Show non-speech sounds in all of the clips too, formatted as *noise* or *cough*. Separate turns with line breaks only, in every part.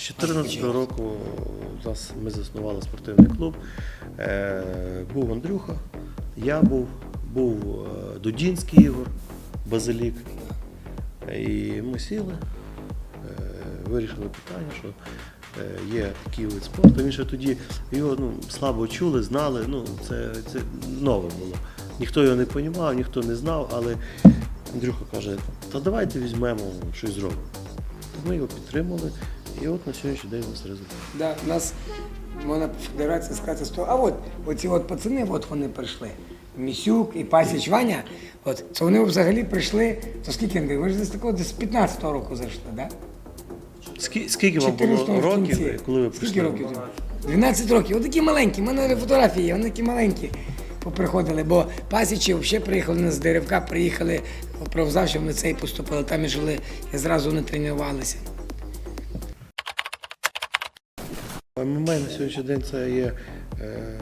З 2014 року у нас ми заснували спортивний клуб. Е, був Андрюха, я був, був е, Дудінський Ігор, Базилік. І ми сіли, е, вирішили питання, що е, є такий вид спорту. Він ще тоді його ну, слабо чули, знали. Ну, це, це нове було. Ніхто його не розумів, ніхто не знав, але Андрюха каже, та давайте візьмемо щось зробимо. Ми його підтримали, і от на сьогоднішній день у нас результат.
Да, у нас можна по федерації сказати, що а от оці от пацани, от вони прийшли. Місюк і Пасіч Ваня, от це вони взагалі прийшли. То скільки Андрій? Ви ж десь такого десь з 15-го року зайшли, так? Да?
Скільки, скільки вам було років, коли ви прийшли?
Скільки років 12 років. От такі маленькі, в мене фотографії є, вони такі маленькі поприходили, бо пасічі взагалі приїхали не з Деревка, приїхали в правозавчим ліцей поступили, там і жили, і зразу вони тренувалися.
ММА на сьогоднішній день це є е,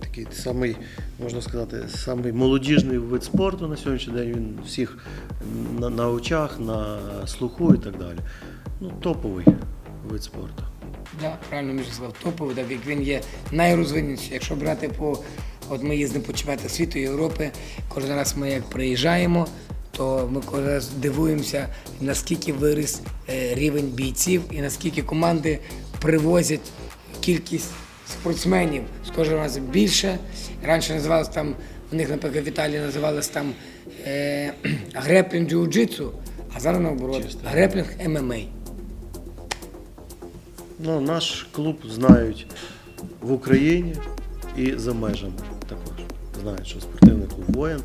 такий самий, можна сказати, самий молодіжний вид спорту на сьогоднішній день. Він всіх на, на очах, на слуху і так далі. Ну, топовий вид спорту.
Да, правильно Міша сказав, топовий, так як він є найрозвиненіший. Якщо брати по, от ми їздимо по чемпіонатах світу Європи, кожен раз ми як приїжджаємо, то ми кожен раз дивуємося, наскільки виріс е, рівень бійців і наскільки команди привозять кількість спортсменів з кожного разу більше. Раніше називалось там, у них, наприклад, в Італії називалось там е, *clears throat* греплінг джиу-джитсу, а зараз наоборот, греплінг ММА.
Ну, наш клуб знають в Україні і за межами також. Знають, що спортивний клуб воїн,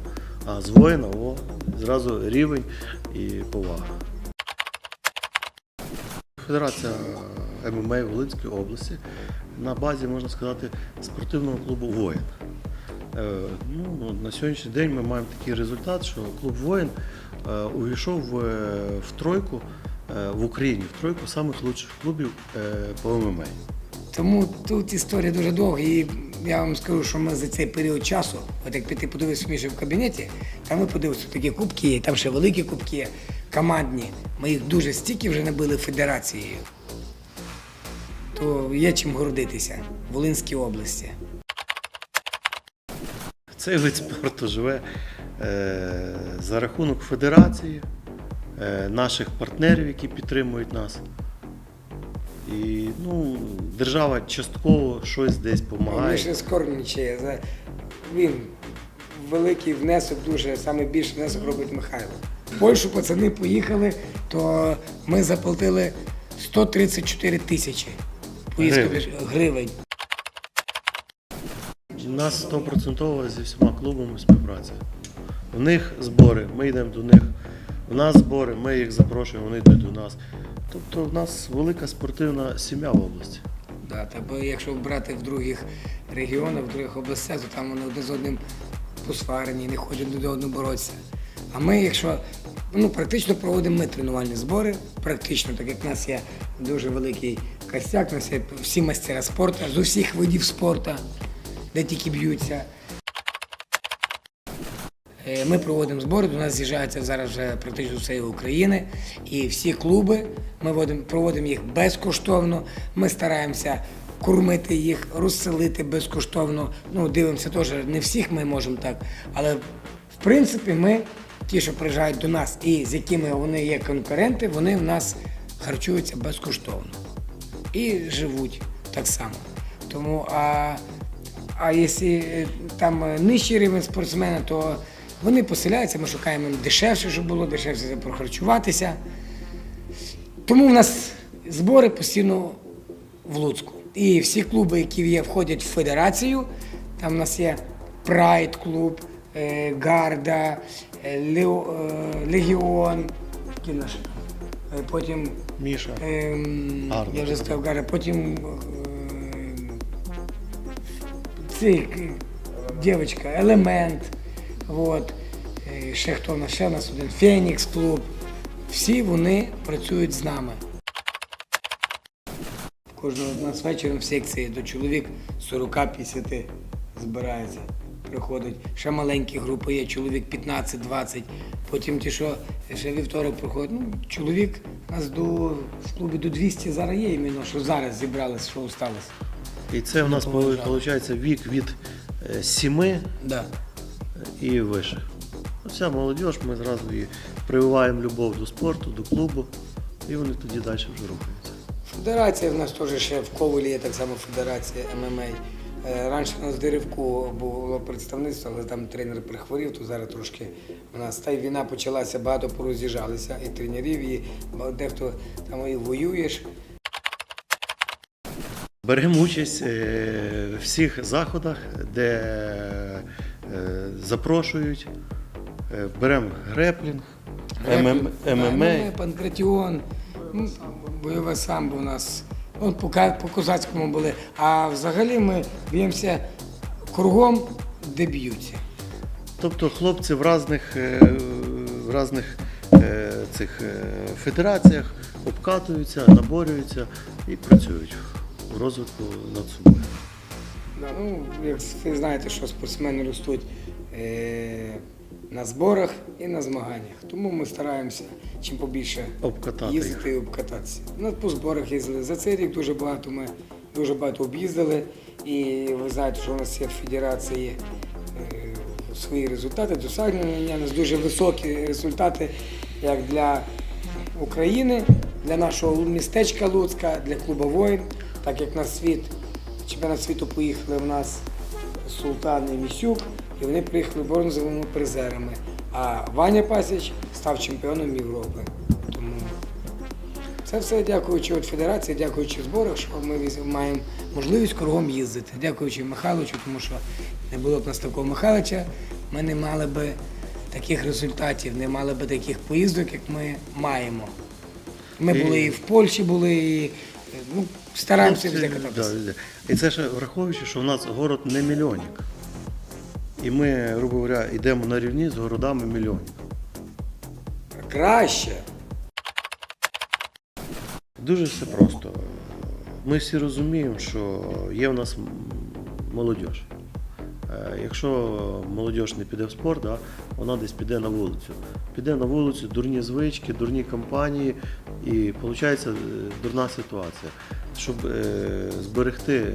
а з воїна о, зразу рівень і повага. Федерація ММА Волинської області на базі, можна сказати, спортивного клубу Воїн. Е, Ну, на сьогоднішній день ми маємо такий результат, що клуб Воїн е, увійшов в, тройку е, в Україні, в тройку самих лучших клубів е, по ММА.
Тому тут історія дуже довга, і я вам скажу, що ми за цей період часу, от як піти подивитися Міша в кабінеті, там ми подивилися, такі кубки там ще великі кубки командні. Ми їх дуже стільки вже набили федерацією. То є чим гордитися в Волинській області.
Цей вид спорту живе е, за рахунок федерації, е, наших партнерів, які підтримують нас. І ну, держава частково щось десь
Він
допомагає.
ще скорнічає. Він великий внесок, дуже саме більший внесок робить Михайло. В Польщу пацани поїхали, то ми заплатили 134 тисячі поїздка
Гривень. У нас 100% зі всіма клубами співпраця. У них збори, ми йдемо до них. У нас збори, ми їх запрошуємо, вони йдуть до нас. Тобто в нас велика спортивна сім'я в області.
Да, та бо якщо брати в других регіонах, в других областях, то там вони один з одним посварені, не хочуть до одного боротися. А ми, якщо ну, практично проводимо ми тренувальні збори, практично, так як в нас є дуже великий костяк, у нас є всі майстера спорту з усіх видів спорту, де тільки б'ються. Е, Ми проводимо збори, до нас з'їжджається зараз вже практично всієї України. І всі клуби ми водимо- проводимо їх безкоштовно. Ми стараємося кормити їх, розселити безкоштовно. Ну, дивимося теж, не всіх ми можемо так. Але в принципі ми, ті, що приїжджають до нас і з якими вони є конкуренти, вони в нас харчуються безкоштовно і живуть так само. Тому а, а якщо е, там е, нижчий рівень спортсмена, то вони поселяються, ми шукаємо їм дешевше, щоб було дешевше прохарчуватися. Тому в нас збори постійно в Луцьку. І всі клуби, які є, входять в федерацію. Там у нас є Прайд клуб, е, Гарда, е, е, Легіон. Е, Потім
Міша.
Ем, я вже сказав, каже, потім е, цей дівчинка, елемент, от, е, ще хто в нас, ще нас один Фенікс клуб. Всі вони працюють з нами. Кожного з нас вечором в секції до чоловік 40-50 збирається, приходить. Ще маленькі групи є, чоловік 15-20. Потім ті, що ще вівторок приходять, ну, чоловік У нас до, в клубі до 200 зараз є іменно, що зараз зібралися, що сталося.
І це у нас виходить вік від 7
Да.
і вище. Оця молодь, ми зразу і прививаємо любов до спорту, до клубу, і вони тоді далі вже рухаються.
Федерація в нас теж ще в Ковелі є так само федерація ММА. Е, Раніше у нас в Деревку було представництво, але там тренер прихворів, то зараз трошки у нас та й війна почалася, багато пороз'їжджалися і тренерів, і дехто там і воюєш.
Беремо участь е, в всіх заходах, де е, запрошують. Е, Беремо греплінг, ММ, ММА.
ММА, Панкратіон, ну, бойове самбо у нас. От по, козацькому були. А взагалі ми б'ємося кругом, де б'ються.
Тобто хлопці в різних, е, в різних е, цих е, федераціях обкатуються, наборюються і працюють в розвитку над собою.
Ну, як ви знаєте, що спортсмени ростуть на зборах і на змаганнях. Тому ми стараємося чим побільше
Обкатати
їздити і обкататися. Ну, по зборах їздили. За цей рік дуже багато ми дуже багато об'їздили. І ви знаєте, що у нас є в федерації е, свої результати, досягнення. У нас дуже високі результати як для України, для нашого містечка Луцька, для клубу воїн, так як на світ, чемпіонат світу поїхали в нас Султан і Місюк, і вони приїхали бронзовими призерами. А Ваня Пасіч став чемпіоном Європи. Тому це все дякуючи от федерації, дякуючи зборах, що ми маємо можливість кругом їздити. Дякуючи Михайловичу, тому що не було б нас такого Михайловича, ми не мали би таких результатів, не мали би таких поїздок, як ми маємо. Ми були і в Польщі, були, і ну, стараємося
Ну, це- да. І це ще враховуючи, що в нас город не мільйонник. І ми, грубо говоря, йдемо на рівні з городами мільйонів.
Краще.
Дуже все просто. Ми всі розуміємо, що є в нас молодь. Е, Якщо молодь не піде в спорт, да, вона десь піде на вулицю. Піде на вулицю, дурні звички, дурні компанії, і виходить дурна ситуація. Щоб е, зберегти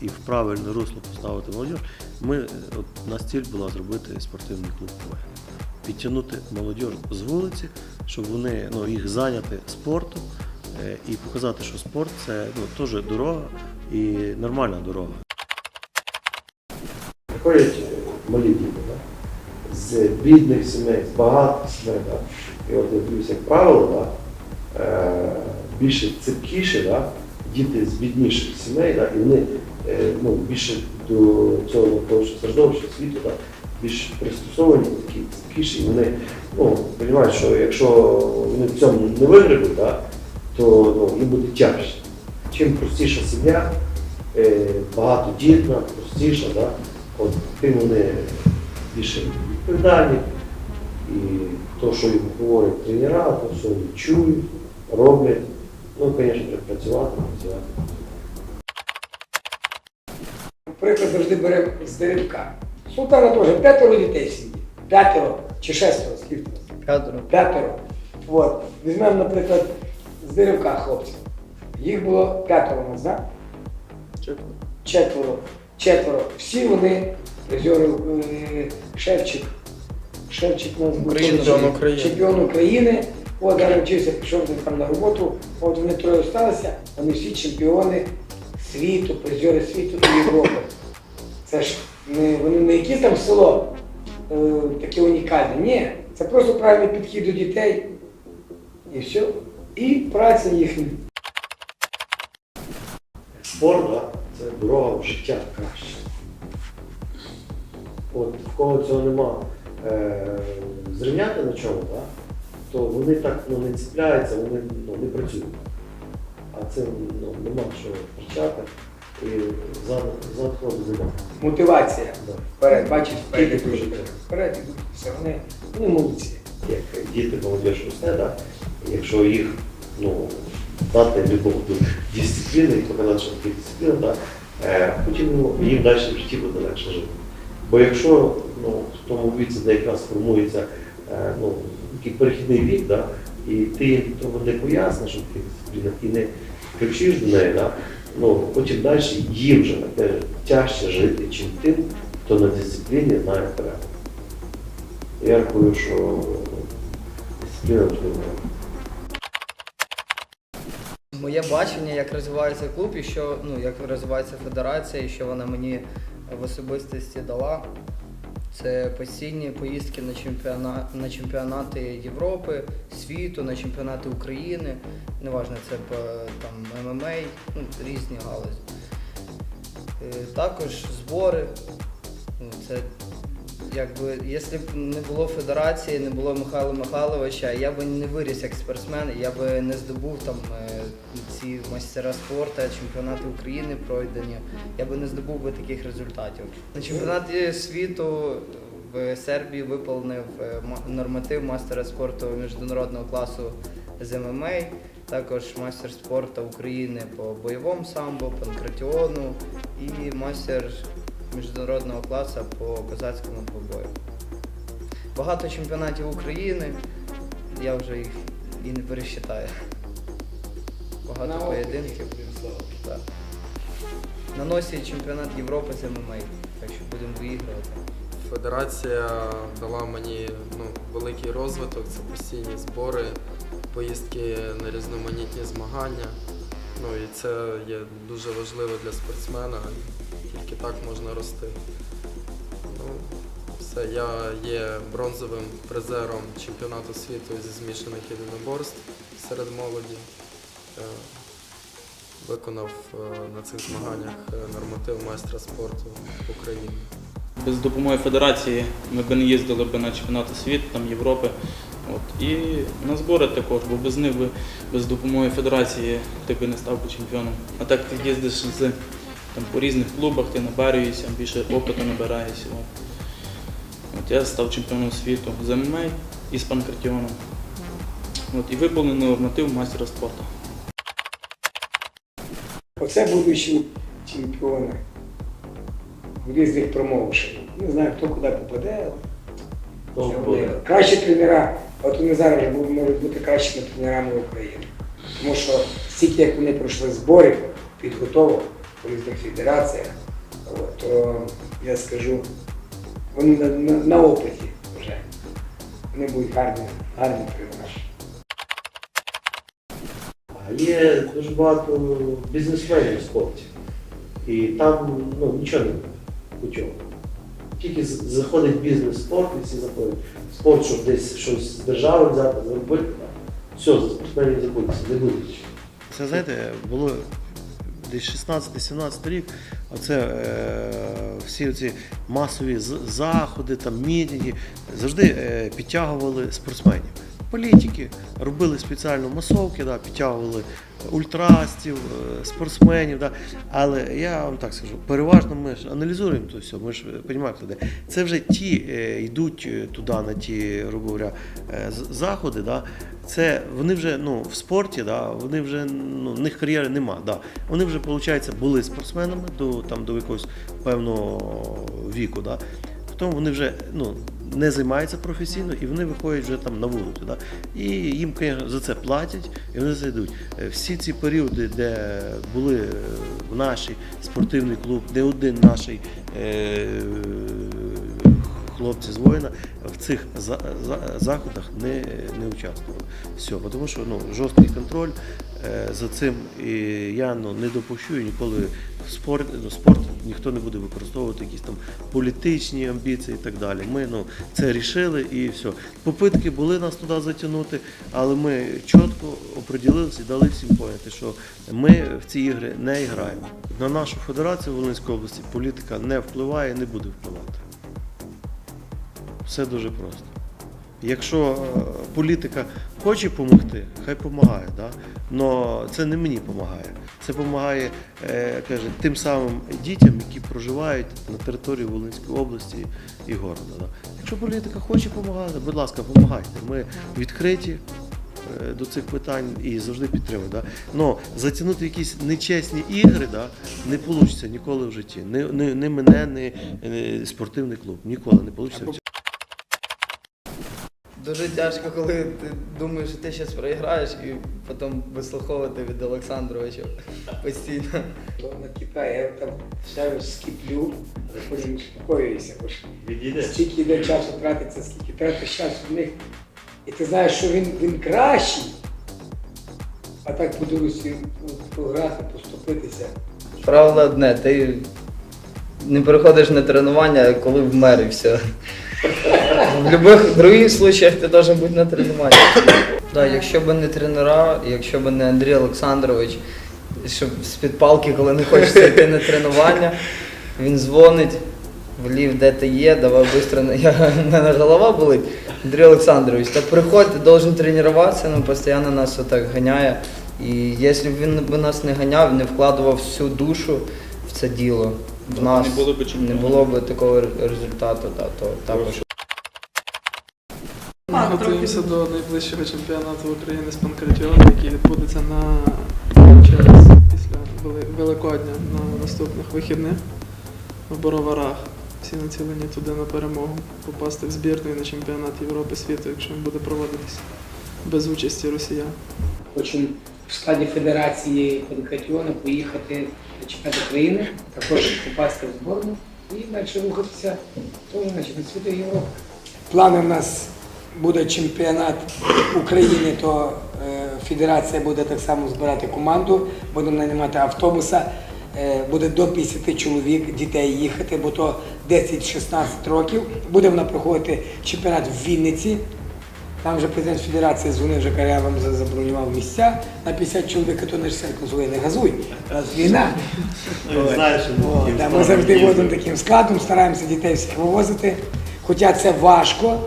і в правильне русло поставити молодь, ми, е, от, у нас ціль була зробити спортивний клуб «Воїн». Підтягнути молодь з вулиці, щоб вони ну, їх зайняти спортом е, і показати, що спорт це ну, теж дорога і нормальна дорога. Приходять діти, да? з бідних сімей, з багатих сімей. Да? І от я дивлюся, як правило, да? е, більше цепкіше, да? діти з бідніших сімей, да? і вони е, ну, більше до цього навколишнього середовища світу, да? більш пристосовані, такі цепкіші, і вони ну, розуміють, що якщо вони в цьому не вигребуть, да? то ну, їм буде тяжче. Чим простіша сім'я, е, багатодітна, простіша, да? От тим вони більше відповідальні. І то, що їм говорять тренера, то, що вони чують, роблять. Ну, звісно, треба працювати, працювати.
Приклад завжди беремо з деревка. Султана теж п'ятеро дітей в сім'ї. П'ятеро чи шестеро, скільки?
П'ятеро.
П'ятеро. От. Візьмемо, наприклад, з деревка хлопців. Їх було п'ятеро у нас, так? Четверо. Четверо. Всі вони призери е, Шевчик. Шевчик у нас був
чемпіон України.
чемпіон України. От зараз вчився, пішов там на роботу. От вони троє залишилися, вони всі чемпіони світу, призери світу і Європи. Це ж не, вони не якесь там село е, таке унікальне. Ні, це просто правильний підхід до дітей. І все. І праця їхня.
Спорт да, це дорога в життя краще. От в кого цього нема е, зрівняти на чому, да, то вони так ну, не ціпляються, вони ну, не працюють. А це ну, нема що втрачати і зад, зад ходу нема.
Мотивація.
Да.
Вперед, бачиш, вперед
дуже.
Вперед ідуть. Все, вони, вони молодці.
Як діти молодь росте, да, якщо їх ну, дати любов до дисципліни і показати, що таке дисципліна, да, е, потім ну, їм далі в житті буде легше жити. Бо якщо ну, в тому віці, де якраз формується е, ну, перехідний вік, да, і ти того не поясниш, і не кричиш до неї, да? ну, потім далі їм вже тяжче жити, чим тим, хто на дисципліні знає порядок. Я рахую, що дисципліна важлива.
Моє бачення, як розвивається клуб, і що ну як розвивається федерація, і що вона мені в особистості дала. Це постійні поїздки на чемпіона... на чемпіонати Європи, світу, на чемпіонати України. Неважно, це по там ММА, ну, різні галузі. Е, Також збори. Ну, Це якби, якщо б не було федерації, не було Михайла Михайловича, я би не виріс як спортсмен, я би не здобув там е, ці майстера спорту, чемпіонати України пройдені, я би не здобув би таких результатів. На чемпіонаті світу в Сербії виповнив е, норматив мастера спорту міжнародного класу з ММА, також мастер спорту України по бойовому самбо, панкратіону і мастер міжнародного класу по козацькому двобою. Багато чемпіонатів України, я вже їх і не пересчитаю. Багато поєдинків. Так. На носі чемпіонат Європи з ММА, так що будемо виігрувати.
Федерація дала мені ну, великий розвиток, це постійні збори, поїздки на різноманітні змагання. Ну і це є дуже важливо для спортсмена, так можна рости. Ну, все, я є бронзовим призером чемпіонату світу зі змішаних єдиноборств серед молоді. Е, Виконав е, на цих змаганнях е, норматив майстра спорту України.
Без допомоги федерації ми б не їздили б на чемпіонати світу, там Європи. От. І на збори також, бо без них би, без допомоги федерації ти би не став би чемпіоном. А так ти їздиш з, там, по різних клубах, ти набарюєшся, більше опиту набираєшся. От. От я став чемпіоном світу з ММА і з панкратіоном. От, і виповнений норматив майстера спорту.
Оце будучи чемпіони в різних промоушенах. Не знаю, хто куди попаде. Вони. Кращі тренера, от вони зараз можуть бути кращими тренерами України. Тому що стільки, як вони пройшли зборів, підготовок у різних федераціях, то я скажу, вони на, на, на опиті вже. Вони будуть гарні, гарні тренери.
Є дуже багато бізнесменів в спорті. І там ну, нічого немає. Нічого. Тільки заходить бізнес спорт, і всі заходять в спорт, щоб десь щось з держави взяти, зробити. Все, спортсменів забудеться, не буде. Це знаєте, було десь 16-17 рік, оце е, всі ці масові заходи, там, мітинги, завжди е, підтягували спортсменів. Політики робили спеціально масовки, да, підтягували ультрастів, е, спортсменів. Да. Але я вам так скажу, переважно ми ж аналізуємо то все, ми ж розуміємо, де. Це вже ті е, йдуть е, туди на ті, говоря, е, заходи. Да. Це вони вже ну, в спорті, да, вони вже ну, в них кар'єри нема. Да. Вони вже, виходить, були спортсменами до, там, до якогось певного віку. Да. Потім вони вже ну, не займаються професійно і вони виходять вже там на вулицю. Да? І їм, за це платять, і вони це йдуть. Е, Всі ці періоди, де були е, в нашій спортивний клуб, не один наш е, хлопці з воїна в цих за- за- заходах не, не участвували. Все, тому що ну, жорсткий контроль е, за цим і я ну, не допущу і ніколи спорт, ну, спорт ніхто не буде використовувати якісь там політичні амбіції і так далі. Ми ну, це рішили і все. Попитки були нас туди затягнути, але ми чітко оприділилися і дали всім поняти, що ми в ці ігри не граємо. На нашу федерацію Волинської області політика не впливає і не буде впливати. Все дуже просто. Якщо е, політика хоче допомогти, хай допомагає. Да? Но це не мені допомагає. Це допомагає е, каже, тим самим дітям, які проживають на території Волинської області і города. Да? Якщо політика хоче допомагати, будь ласка, допомагайте. Ми відкриті е, до цих питань і завжди підтримуємо. Да? Но затягнути якісь нечесні ігри да, не вийде ніколи в житті. Ні, ні, ні мене, ні, ні спортивний клуб. Ніколи не вийде.
Дуже тяжко, коли ти думаєш, що ти зараз програєш, і потім вислуховувати від Олександровича постійно.
Воно кипає, я там все скіплю, але потім успокоююся, бо ж стільки йде часу тратиться, скільки тратиш часу в них. І ти знаєш, що він, він кращий. А так подивишся, пограти, поступитися.
Правило одне, ти не приходиш на тренування, коли вмер і все. В будь-яких других случаях ти должен бути на тренуванні. Да, якщо б не тренера, якщо б не Андрій Олександрович, щоб з-під палки, коли не хочеться йти на тренування, він дзвонить, влів, де ти є, давай швидко, я, мене голова болить. Андрій Олександрович, та приходь, ти должен тренуватися, ну постійно нас отак ганяє. І якщо б він би нас не ганяв, не вкладував всю душу в це діло, в нас
не було б
такого результату, да, то також.
Ми готуємося до найближчого чемпіонату України з панкратіону, який відбудеться на через після Великодня на наступних вихідних в Бороварах. Всі націлені туди на перемогу, попасти в збірну і на чемпіонат Європи світу, якщо він буде проводитися без участі росіян.
Хочемо в складі Федерації Панкратіону поїхати на чемпіонат України, також попасти в зборну і далі рухатися теж на чемпіонат світу Європи. Плани в нас буде чемпіонат України, то е, федерація буде так само збирати команду, будемо наймати автобуса. Е, буде до 50 чоловік дітей їхати, бо то 10-16 років. Буде вона проходити чемпіонат в Вінниці. Там вже президент федерації дзвонив, вже каже, я вам забронював місця на 50 чоловік, а то не ж консулує, не газуй. Нас війна. Да, ми завжди возимо таким складом, стараємося дітей всіх вивозити. Хоча це важко,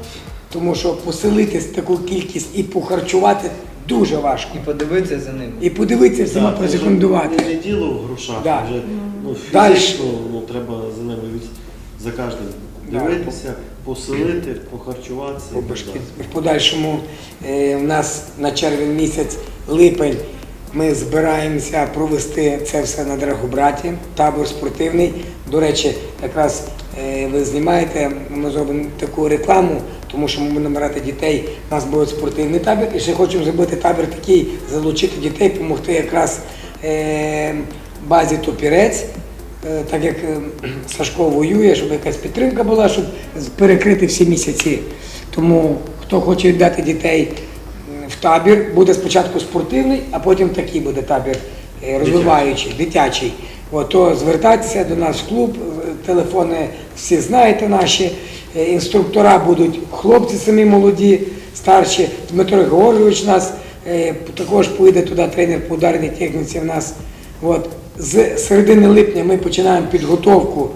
тому що поселити таку кількість і похарчувати дуже важко.
І подивитися за ним.
І подивитися всіма
Да, це вже
просекундувати.
Не діло в грошах,
Да.
вже ну,
Дальше.
фізично ну, треба за ними від- за кожним
Да.
дивитися, поселити, похарчуватися. і так
Бабушки.
далі.
В подальшому е, в нас на червень місяць, липень, ми збираємося провести це все на Драгобраті, табор спортивний. До речі, якраз е, ви знімаєте, ми зробимо таку рекламу, тому що ми будемо брати дітей, у нас буде спортивний табір. І ще хочемо зробити табір такий, залучити дітей, допомогти якраз е, базі Топірець. Е, так як е, Сашко воює, щоб якась підтримка була, щоб перекрити всі місяці. Тому хто хоче віддати дітей в табір, буде спочатку спортивний, а потім такий буде табір е, розвиваючий, дитячий. От, то звертайтеся до нас в клуб, телефони всі знаєте наші. Е, Інструктора будуть хлопці самі молоді, старші. Дмитро Георгійович нас е, також поїде туди тренер по ударній техніці в нас. От. З середини липня ми починаємо підготовку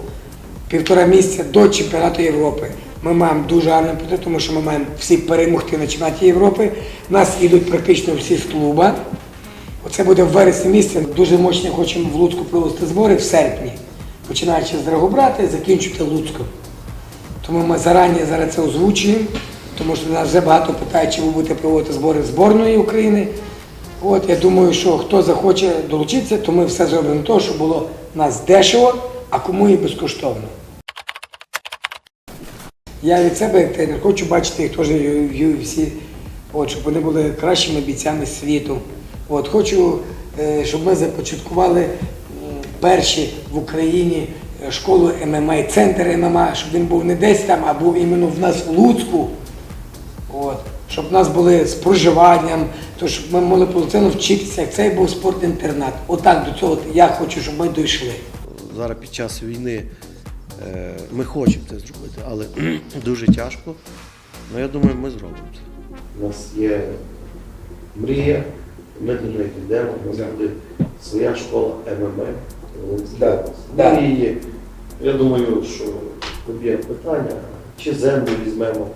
півтора місяця до чемпіонату Європи. Ми маємо дуже гарний підготовку, тому що ми маємо всі перемогти на чемпіонаті Європи. У нас йдуть практично всі з клуба. Оце буде в вересні місяці. Дуже мощно хочемо в Луцьку провести збори в серпні, починаючи з Драгобрата закінчувати Луцьком. Тому ми зарані зараз це озвучуємо, тому що нас вже багато питають, чи ви будете проводити збори зборної України. От я думаю, що хто захоче долучитися, то ми все зробимо того, щоб було нас дешево, а кому і безкоштовно. Я від себе, як тренер, хочу бачити їх теж в UFC, от, щоб вони були кращими бійцями світу. От, хочу, е, щоб ми започаткували перші в Україні школу ММА, центр ММА, щоб він був не десь там, а був іменно в нас в Луцьку. От. Щоб в нас були з проживанням, то щоб ми могли повноцінно вчитися, як цей був спортінтернат. Отак до цього я хочу, щоб ми дійшли.
Зараз під час війни е, ми хочемо це зробити, але *clears throat* дуже тяжко. Ну я думаю, ми зробимо це. У нас є мрія, ми до неї йдемо, у нас буде своя школа ММА.
Да, да.
І я думаю, що є питання, чи землю візьмемо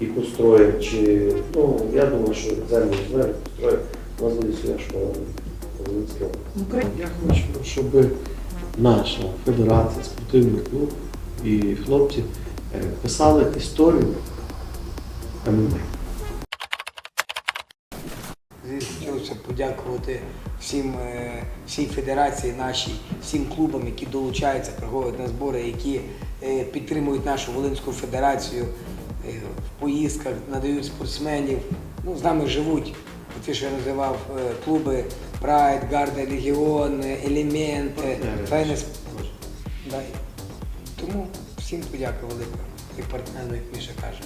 і построїмо, чи ну я думаю, що землю візьмемо, построїмо, у нас буде своя школа в Я хочу, щоб наша федерація, спортивний клуб і хлопці е, писали історію ММА.
Звісно, хотілося б подякувати всім, е, всій федерації нашій, всім клубам, які долучаються, приходять на збори, які е, підтримують нашу Волинську федерацію. е, в поїздках надають спортсменів. Ну, з нами живуть. Ті, що я називав клуби Прайд, Гарда, Легіон, Елемент, Фенес. Да. Тому всім подяка велика, як партнеру, як Міша каже.